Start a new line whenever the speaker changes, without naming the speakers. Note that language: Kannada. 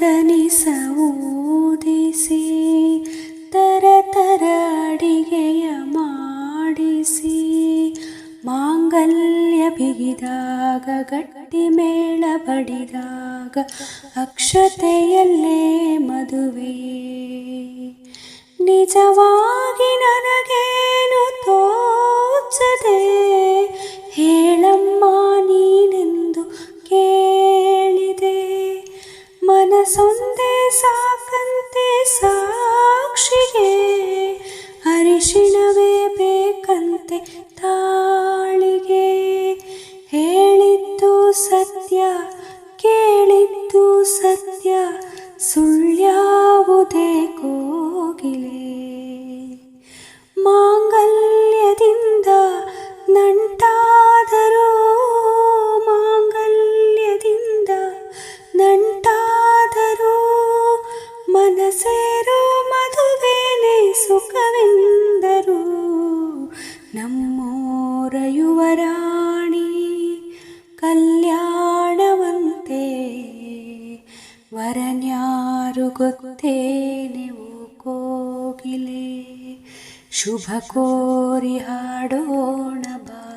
ತನಿಸ ಊದಿಸಿ ತರ ತರ ಅಡಿಗೆಯ ಮಾಡಿಸಿ ಮಾಂಗಲ್ಯ ಬಿಗಿದಾಗ ಗಟ್ಟಿ ಮೇಳ ಬಡಿದಾಗ ಅಕ್ಷತೆಯಲ್ಲೇ ಮದುವೆ. ಮನಸೊಂದೇ ಸಾಕಂತೆ ಸಾಕ್ಷಿಗೆ ಅರಿಶಿಣವೇ ಬೇಕಂತೆ ತಾಳಿಗೆ. ಹೇಳಿದ್ದು ಸತ್ಯ ಕೇಳಿದ್ದು ಸತ್ಯ ಮನಸೇರೋ ಮದುವೆನೇ ಸುಖವೆಂದರು ನಮ್ಮೋರ ಯುವರಾಣಿ ಕಲ್ಯಾಣವಂತೆ ವರನ್ಯಾರು ಗೊತ್ತೇ ನೀವು ಕೋಗಿಲೆ ಶುಭ ಕೋರಿ ಹಾಡೋಣ ಬಾ ಕೋಗಿಲೆ